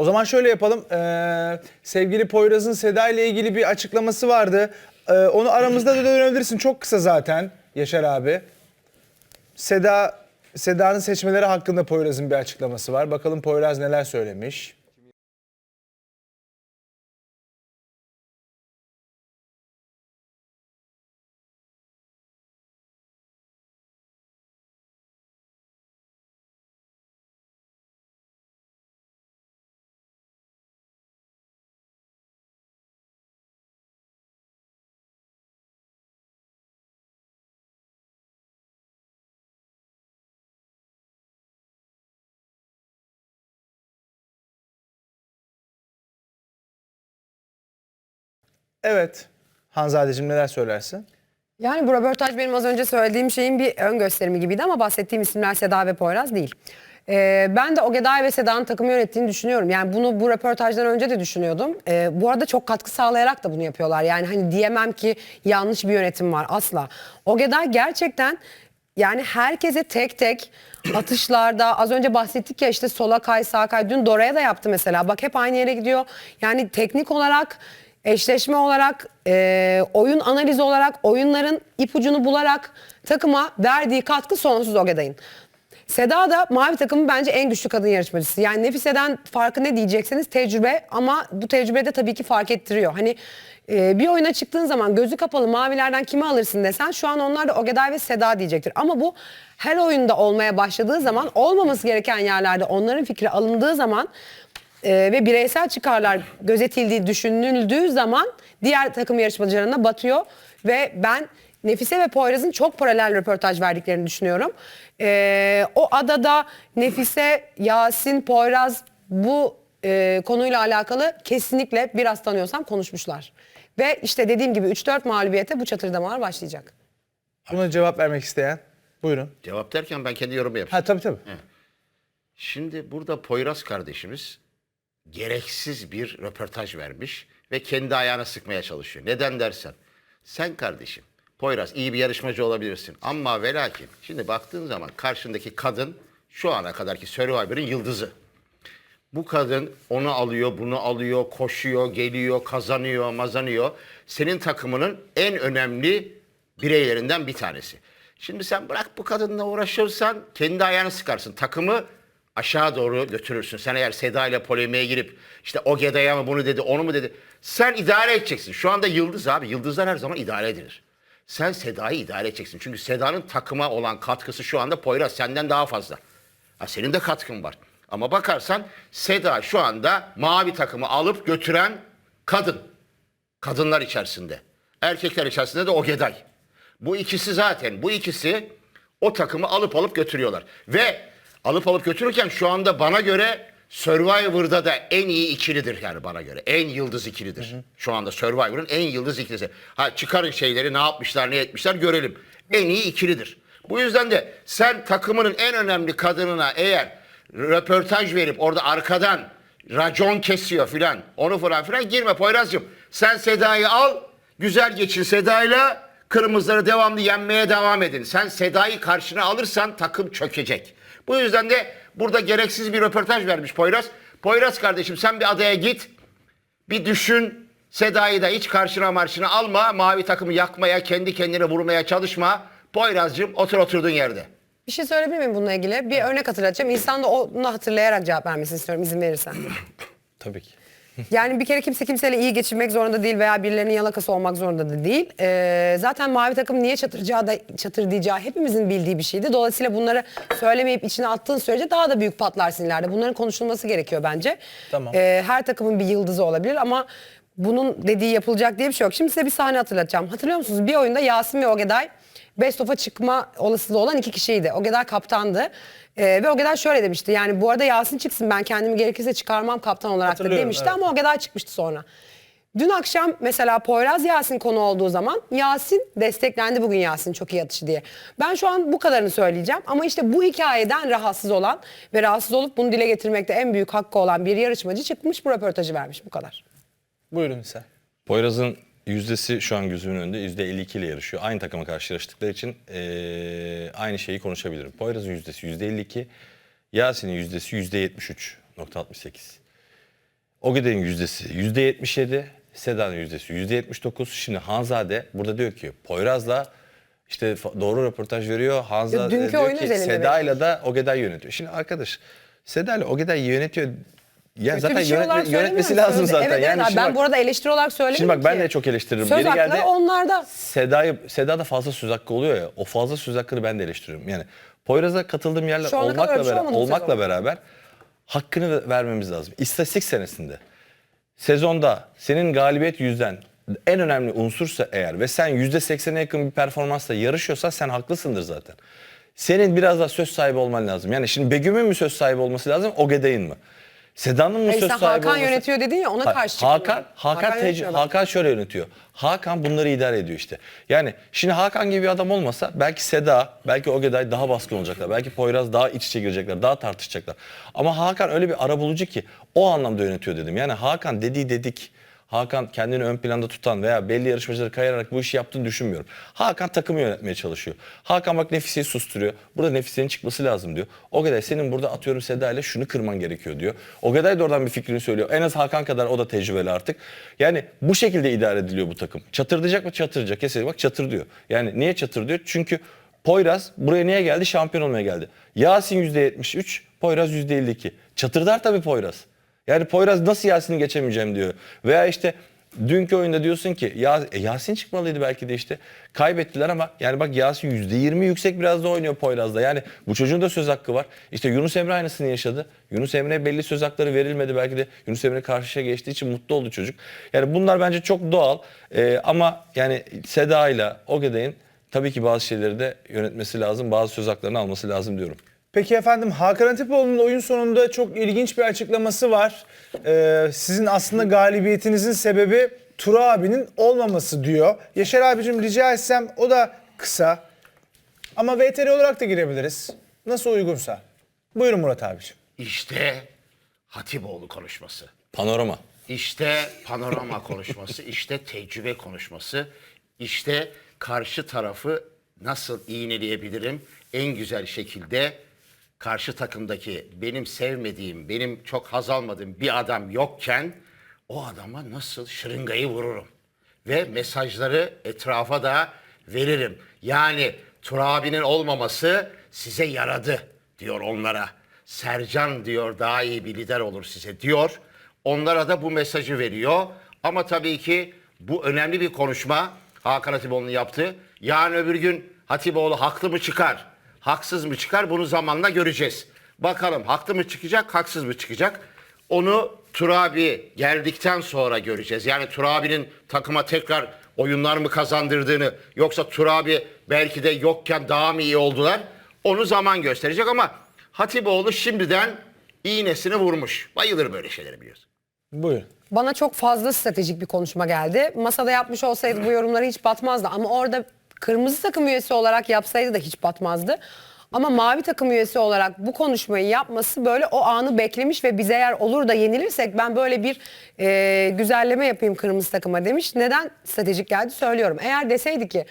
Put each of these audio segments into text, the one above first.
O zaman şöyle yapalım. Ee, sevgili Poyraz'ın Seda ile ilgili bir açıklaması vardı. Ee, onu aramızda da dönebilirsin. Çok kısa zaten Yaşar abi. Seda Seda'nın seçmeleri hakkında Poyraz'ın bir açıklaması var. Bakalım Poyraz neler söylemiş. Evet. Hanzadeciğim neler söylersin? Yani bu röportaj benim az önce söylediğim şeyin bir ön gösterimi gibiydi ama bahsettiğim isimler Seda ve Poyraz değil. Ee, ben de Ogeday ve Seda'nın takımı yönettiğini düşünüyorum. Yani bunu bu röportajdan önce de düşünüyordum. Ee, bu arada çok katkı sağlayarak da bunu yapıyorlar. Yani hani diyemem ki yanlış bir yönetim var asla. Ogeday gerçekten yani herkese tek tek atışlarda az önce bahsettik ya işte sola kay sağa kay. Dün Dora'ya da yaptı mesela. Bak hep aynı yere gidiyor. Yani teknik olarak eşleşme olarak, e, oyun analizi olarak, oyunların ipucunu bularak takıma verdiği katkı sonsuz Ogeday'ın. Seda da mavi takımın bence en güçlü kadın yarışmacısı. Yani Nefise'den farkı ne diyecekseniz tecrübe ama bu tecrübe de tabii ki fark ettiriyor. Hani e, bir oyuna çıktığın zaman gözü kapalı mavilerden kimi alırsın desen şu an onlar da Ogeday ve Seda diyecektir. Ama bu her oyunda olmaya başladığı zaman olmaması gereken yerlerde onların fikri alındığı zaman e, ve bireysel çıkarlar gözetildiği düşünüldüğü zaman diğer takım yarışmacılarına batıyor ve ben Nefise ve Poyraz'ın çok paralel röportaj verdiklerini düşünüyorum. E, o adada Nefise, Yasin, Poyraz bu e, konuyla alakalı kesinlikle biraz tanıyorsam konuşmuşlar. Ve işte dediğim gibi 3-4 mağlubiyete bu çatırdamalar başlayacak. Buna cevap vermek isteyen. Buyurun. Cevap derken ben kendi yorumu yapayım. Ha tabii tabii. Şimdi burada Poyraz kardeşimiz gereksiz bir röportaj vermiş ve kendi ayağına sıkmaya çalışıyor. Neden dersen sen kardeşim Poyraz iyi bir yarışmacı olabilirsin ama ve lakin şimdi baktığın zaman karşındaki kadın şu ana kadarki Survivor'ın yıldızı. Bu kadın onu alıyor, bunu alıyor, koşuyor, geliyor, kazanıyor, mazanıyor. Senin takımının en önemli bireylerinden bir tanesi. Şimdi sen bırak bu kadınla uğraşırsan kendi ayağını sıkarsın. Takımı aşağı doğru götürürsün. Sen eğer Seda ile polemiğe girip işte o Geda'ya mı bunu dedi, onu mu dedi. Sen idare edeceksin. Şu anda yıldız abi. Yıldızlar her zaman idare edilir. Sen Seda'yı idare edeceksin. Çünkü Seda'nın takıma olan katkısı şu anda Poyraz senden daha fazla. Ha, senin de katkın var. Ama bakarsan Seda şu anda mavi takımı alıp götüren kadın. Kadınlar içerisinde. Erkekler içerisinde de Ogeday. Bu ikisi zaten bu ikisi o takımı alıp alıp götürüyorlar. Ve alıp alıp götürürken şu anda bana göre Survivor'da da en iyi ikilidir yani bana göre. En yıldız ikilidir. Şu anda Survivor'ın en yıldız ikilisi. Ha çıkarın şeyleri ne yapmışlar ne etmişler görelim. En iyi ikilidir. Bu yüzden de sen takımının en önemli kadınına eğer röportaj verip orada arkadan racon kesiyor filan onu falan filan girme Poyraz'cığım. Sen Seda'yı al güzel geçin Seda'yla kırmızıları devamlı yenmeye devam edin. Sen Seda'yı karşına alırsan takım çökecek. Bu yüzden de burada gereksiz bir röportaj vermiş Poyraz. Poyraz kardeşim sen bir adaya git. Bir düşün. Seda'yı da hiç karşına marşına alma. Mavi takımı yakmaya, kendi kendine vurmaya çalışma. Poyraz'cığım otur oturduğun yerde. Bir şey söyleyebilir miyim bununla ilgili? Bir örnek hatırlatacağım. İnsan da onu hatırlayarak cevap vermesini istiyorum izin verirsen. Tabii ki. Yani bir kere kimse kimseyle iyi geçinmek zorunda değil veya birilerinin yalakası olmak zorunda da değil. Ee, zaten mavi takım niye çatırcağı da çatırdayacağı hepimizin bildiği bir şeydi. Dolayısıyla bunları söylemeyip içine attığın sürece daha da büyük patlarsın ileride. Bunların konuşulması gerekiyor bence. Tamam. Ee, her takımın bir yıldızı olabilir ama bunun dediği yapılacak diye bir şey yok. Şimdi size bir sahne hatırlatacağım. Hatırlıyor musunuz? Bir oyunda Yasin ve Ogeday Best of'a çıkma olasılığı olan iki kişiydi. Ogeday kaptandı. Ee, ve Ogeday şöyle demişti. Yani bu arada Yasin çıksın ben kendimi gerekirse çıkarmam kaptan olarak da Hatırlıyorum, demişti evet. ama Ogeday çıkmıştı sonra. Dün akşam mesela Poyraz Yasin konu olduğu zaman Yasin desteklendi bugün Yasin çok iyi atışı diye. Ben şu an bu kadarını söyleyeceğim ama işte bu hikayeden rahatsız olan ve rahatsız olup bunu dile getirmekte en büyük hakkı olan bir yarışmacı çıkmış bu röportajı vermiş bu kadar. Buyurun Nisa. Poyraz'ın yüzdesi şu an gözümün önünde yüzde 52 ile yarışıyor. Aynı takıma karşı yarıştıkları için eee, aynı şeyi konuşabilirim. Poyraz'ın yüzdesi yüzde 52, Yasin'in yüzdesi yüzde 73.68. Ogeday'ın yüzdesi %77, Seda'nın yüzdesi %79. Şimdi Hanzade burada diyor ki Poyraz'la işte doğru röportaj veriyor. Hanzade Dünkü diyor ki Seda'yla da Ogeday yönetiyor. Şimdi arkadaş Seda'yla Ogeday yönetiyor. Ya Kötü zaten bir şey yönetme- olarak yönetmesi söylemiyorum. lazım Sözde- zaten. Evet, evet yani şimdi ben bak- burada eleştiri olarak söylemiyorum Şimdi bak ben ki. de çok eleştiririm. Söz Yeri hakları geldi onlarda. Seda'yı Seda'da fazla söz hakkı oluyor ya. O fazla söz hakkını ben de eleştiriyorum. Yani Poyraz'a katıldığım yerler Şu ana kadar olmakla, öyle bir şey beraber, olmadı bu olmakla sezon. beraber hakkını vermemiz lazım. İstatistik senesinde sezonda senin galibiyet yüzden en önemli unsursa eğer ve sen %80'e yakın bir performansla yarışıyorsan sen haklısındır zaten. Senin biraz daha söz sahibi olman lazım. Yani şimdi Begüm'ün mü söz sahibi olması lazım, Ogeday'ın mı? Seda'nın mı Hayır, söz sen sahibi Hakan olması... yönetiyor dedin ya, ona Hayır, karşı çıktım Hakan, ben. Hakan, Hakan yönetmiyor Hakan şöyle yönetiyor. Hakan bunları idare ediyor işte. Yani şimdi Hakan gibi bir adam olmasa belki Seda, belki Ogeday daha baskın olacaklar. Belki Poyraz daha iç içe girecekler, daha tartışacaklar. Ama Hakan öyle bir arabulucu ki o anlamda yönetiyor dedim. Yani Hakan dediği dedik. Hakan kendini ön planda tutan veya belli yarışmacıları kayarak bu işi yaptığını düşünmüyorum. Hakan takımı yönetmeye çalışıyor. Hakan bak Nefise'yi susturuyor. Burada Nefise'nin çıkması lazım diyor. Ogeday senin burada atıyorum Seda ile şunu kırman gerekiyor diyor. Ogeday da oradan bir fikrini söylüyor. En az Hakan kadar o da tecrübeli artık. Yani bu şekilde idare ediliyor bu takım. Çatırdayacak mı? Çatıracak. Kesinlikle bak çatır diyor. Yani niye çatır diyor? Çünkü Poyraz buraya niye geldi? Şampiyon olmaya geldi. Yasin %73, Poyraz %52. Çatırdar tabii Poyraz. Yani Poyraz nasıl Yasin'i geçemeyeceğim diyor. Veya işte dünkü oyunda diyorsun ki ya, e, Yasin çıkmalıydı belki de işte. Kaybettiler ama yani bak Yasin %20 yüksek biraz da oynuyor Poyraz'da. Yani bu çocuğun da söz hakkı var. İşte Yunus Emre aynısını yaşadı. Yunus Emre'ye belli söz hakları verilmedi. Belki de Yunus Emre karşıya geçtiği için mutlu oldu çocuk. Yani bunlar bence çok doğal. Ee, ama yani Seda ile Ogeday'ın tabii ki bazı şeyleri de yönetmesi lazım. Bazı söz haklarını alması lazım diyorum. Peki efendim Hakan Atipoğlu'nun oyun sonunda çok ilginç bir açıklaması var. Ee, sizin aslında galibiyetinizin sebebi Tura abinin olmaması diyor. Yaşar abicim rica etsem o da kısa. Ama VTR olarak da girebiliriz. Nasıl uygunsa. Buyurun Murat abicim. İşte Hatipoğlu konuşması. Panorama. İşte panorama konuşması, işte tecrübe konuşması, işte karşı tarafı nasıl iğneleyebilirim en güzel şekilde karşı takımdaki benim sevmediğim, benim çok haz almadığım bir adam yokken o adama nasıl şırıngayı vururum ve mesajları etrafa da veririm. Yani Turabi'nin olmaması size yaradı diyor onlara. Sercan diyor daha iyi bir lider olur size diyor. Onlara da bu mesajı veriyor. Ama tabii ki bu önemli bir konuşma Hakan Hatipoğlu'nun yaptığı. Yarın öbür gün Hatipoğlu haklı mı çıkar, haksız mı çıkar bunu zamanla göreceğiz. Bakalım haklı mı çıkacak, haksız mı çıkacak? Onu Turabi geldikten sonra göreceğiz. Yani Turabi'nin takıma tekrar oyunlar mı kazandırdığını yoksa Turabi belki de yokken daha mı iyi oldular? Onu zaman gösterecek ama Hatipoğlu şimdiden iğnesini vurmuş. Bayılır böyle şeyleri biliyorsun. Buyurun. Bana çok fazla stratejik bir konuşma geldi. Masada yapmış olsaydı bu yorumları hiç batmazdı. Ama orada kırmızı takım üyesi olarak yapsaydı da hiç batmazdı. Ama mavi takım üyesi olarak bu konuşmayı yapması böyle o anı beklemiş ve biz eğer olur da yenilirsek ben böyle bir e, güzelleme yapayım kırmızı takıma demiş. Neden stratejik geldi söylüyorum. Eğer deseydi ki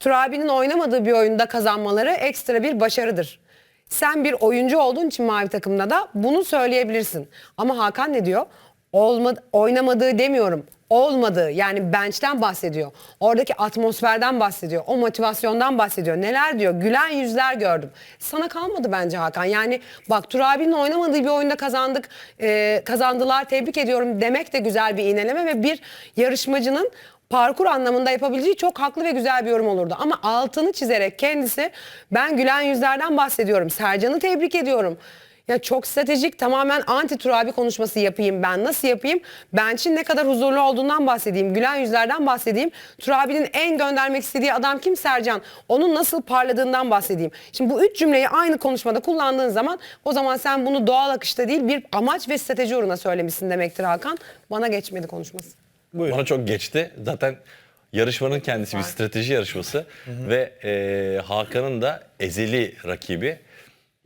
Turabi'nin oynamadığı bir oyunda kazanmaları ekstra bir başarıdır. Sen bir oyuncu olduğun için mavi takımda da bunu söyleyebilirsin. Ama Hakan ne diyor? Olma, oynamadığı demiyorum. Olmadığı yani bench'ten bahsediyor. Oradaki atmosferden bahsediyor. O motivasyondan bahsediyor. Neler diyor? Gülen yüzler gördüm. Sana kalmadı bence Hakan. Yani bak Turabi'nin oynamadığı bir oyunda kazandık. e, kazandılar tebrik ediyorum demek de güzel bir iğneleme ve bir yarışmacının parkur anlamında yapabileceği çok haklı ve güzel bir yorum olurdu. Ama altını çizerek kendisi ben gülen yüzlerden bahsediyorum. Sercan'ı tebrik ediyorum. Ya çok stratejik tamamen anti Turabi konuşması yapayım ben. Nasıl yapayım? Bench'in ne kadar huzurlu olduğundan bahsedeyim. Gülen yüzlerden bahsedeyim. Turabi'nin en göndermek istediği adam kim? Sercan. Onun nasıl parladığından bahsedeyim. Şimdi bu üç cümleyi aynı konuşmada kullandığın zaman o zaman sen bunu doğal akışta değil bir amaç ve strateji uğruna söylemişsin demektir Hakan. Bana geçmedi konuşması. Buyurun. Bana çok geçti. Zaten yarışmanın kendisi bir strateji yarışması ve e, Hakan'ın da ezeli rakibi.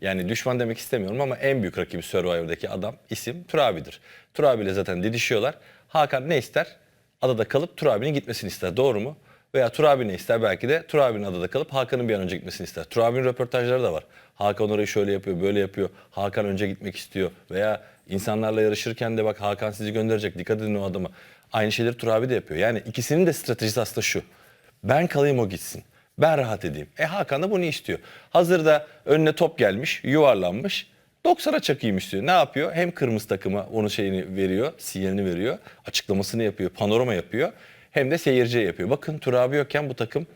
Yani düşman demek istemiyorum ama en büyük rakibi Survivor'daki adam isim Turabi'dir. Turabi ile zaten didişiyorlar. Hakan ne ister? Adada kalıp Turabi'nin gitmesini ister. Doğru mu? Veya Turabi ne ister belki de Turabi'nin adada kalıp Hakan'ın bir an önce gitmesini ister. Turabi'nin röportajları da var. Hakan orayı şöyle yapıyor, böyle yapıyor. Hakan önce gitmek istiyor. Veya insanlarla yarışırken de bak Hakan sizi gönderecek, dikkat edin o adama. Aynı şeyleri Turabi de yapıyor. Yani ikisinin de stratejisi aslında şu. Ben kalayım o gitsin. Ben rahat edeyim. E Hakan da bunu istiyor. Hazırda önüne top gelmiş, yuvarlanmış. 90'a çakayım istiyor. Ne yapıyor? Hem kırmızı takıma onun şeyini veriyor, sinyalini veriyor. Açıklamasını yapıyor, panorama yapıyor. Hem de seyirciye yapıyor. Bakın Turabi yokken bu takım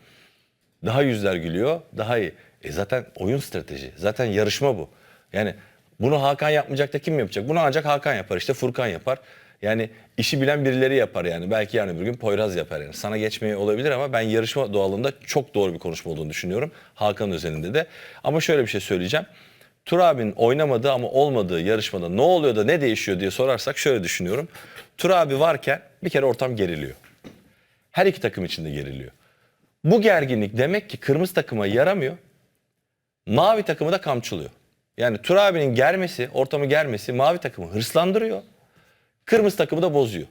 daha yüzler gülüyor, daha iyi. E zaten oyun strateji, zaten yarışma bu. Yani bunu Hakan yapmayacak da kim yapacak? Bunu ancak Hakan yapar, işte Furkan yapar. Yani işi bilen birileri yapar yani. Belki yani bir gün Poyraz yapar yani. Sana geçmeye olabilir ama ben yarışma doğalında çok doğru bir konuşma olduğunu düşünüyorum. Hakan özelinde de. Ama şöyle bir şey söyleyeceğim. Tur abinin oynamadığı ama olmadığı yarışmada ne oluyor da ne değişiyor diye sorarsak şöyle düşünüyorum. Tur abi varken bir kere ortam geriliyor. Her iki takım içinde geriliyor. Bu gerginlik demek ki kırmızı takıma yaramıyor. Mavi takımı da kamçılıyor. Yani Tur abinin germesi, ortamı germesi mavi takımı hırslandırıyor. Kırmızı takımı da bozuyor.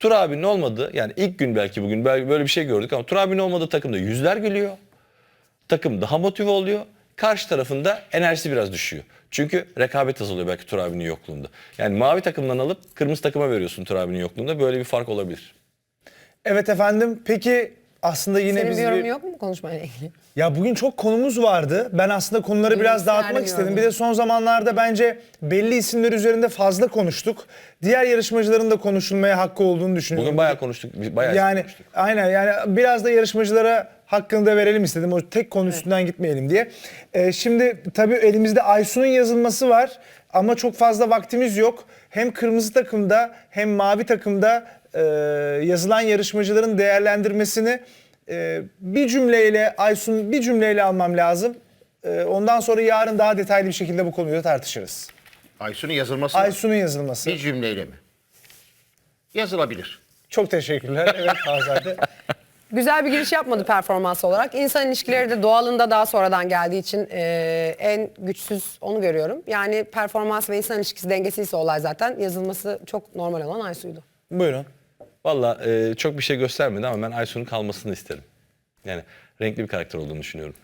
Tur abinin olmadığı yani ilk gün belki bugün böyle bir şey gördük ama Tur abinin olmadığı takımda yüzler gülüyor. Takım daha motive oluyor. Karşı tarafında enerjisi biraz düşüyor. Çünkü rekabet azalıyor belki Tur abinin yokluğunda. Yani mavi takımdan alıp kırmızı takıma veriyorsun Tur abinin yokluğunda. Böyle bir fark olabilir. Evet efendim. Peki aslında yine Senin biz bir yorumun bir- yok mu konuşmayla ilgili? Ya bugün çok konumuz vardı. Ben aslında konuları biraz isterdim dağıtmak istedim. Bir de son zamanlarda bence belli isimler üzerinde fazla konuştuk. Diğer yarışmacıların da konuşulmaya hakkı olduğunu düşünüyorum. Bugün bayağı konuştuk. Bayağı yani konuştuk. aynen yani biraz da yarışmacılara hakkını da verelim istedim. O tek konu üstünden gitmeyelim diye. Ee, şimdi tabii elimizde Aysun'un yazılması var ama çok fazla vaktimiz yok. Hem kırmızı takımda hem mavi takımda e, yazılan yarışmacıların değerlendirmesini e, bir cümleyle Aysun bir cümleyle almam lazım. E, ondan sonra yarın daha detaylı bir şekilde bu konuyu da tartışırız. Aysun'un yazılması mı? Aysun'un yazılması. bir cümleyle mi? Yazılabilir. Çok teşekkürler. Evet Hazade. Güzel bir giriş yapmadı performans olarak. İnsan ilişkileri de doğalında daha sonradan geldiği için e, en güçsüz onu görüyorum. Yani performans ve insan ilişkisi dengesiyse olay zaten yazılması çok normal olan Aysu'ydu. Buyurun. Valla e, çok bir şey göstermedi ama ben Aysun'un kalmasını isterim. Yani renkli bir karakter olduğunu düşünüyorum.